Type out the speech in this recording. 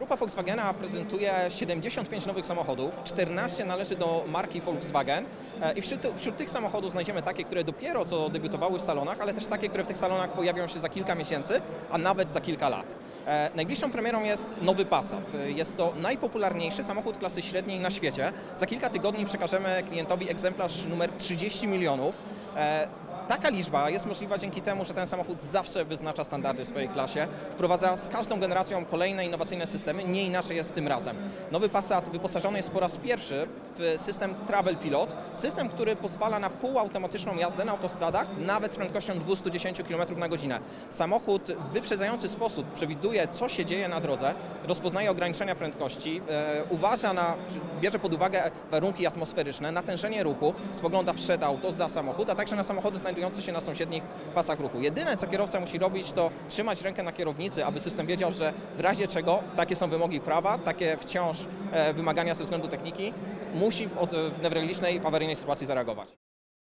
Grupa Volkswagena prezentuje 75 nowych samochodów, 14 należy do marki Volkswagen e, i wśród, wśród tych samochodów znajdziemy takie, które dopiero co debiutowały w salonach, ale też takie, które w tych salonach pojawią się za kilka miesięcy, a nawet za kilka lat. E, Najbliższą premierą jest nowy Passat. E, Jest to najpopularniejszy samochód klasy średniej na świecie. Za kilka tygodni przekażemy klientowi egzemplarz numer 30 milionów. Taka liczba jest możliwa dzięki temu, że ten samochód zawsze wyznacza standardy w swojej klasie, wprowadza z każdą generacją kolejne innowacyjne systemy, nie inaczej jest tym razem. Nowy Passat wyposażony jest po raz pierwszy w system Travel Pilot, system, który pozwala na półautomatyczną jazdę na autostradach, nawet z prędkością 210 km na godzinę. Samochód w wyprzedzający sposób przewiduje, co się dzieje na drodze, rozpoznaje ograniczenia prędkości, e, uważa na, bierze pod uwagę warunki atmosferyczne, natężenie ruchu, spogląda przed auto, za samochód, a także na samochody znajdujące się na sąsiednich pasach ruchu. Jedyne, co kierowca musi robić, to trzymać rękę na kierownicy, aby system wiedział, że w razie czego takie są wymogi prawa, takie wciąż e, wymagania ze względu techniki, musi w, w newralgicznej, w awaryjnej sytuacji zareagować.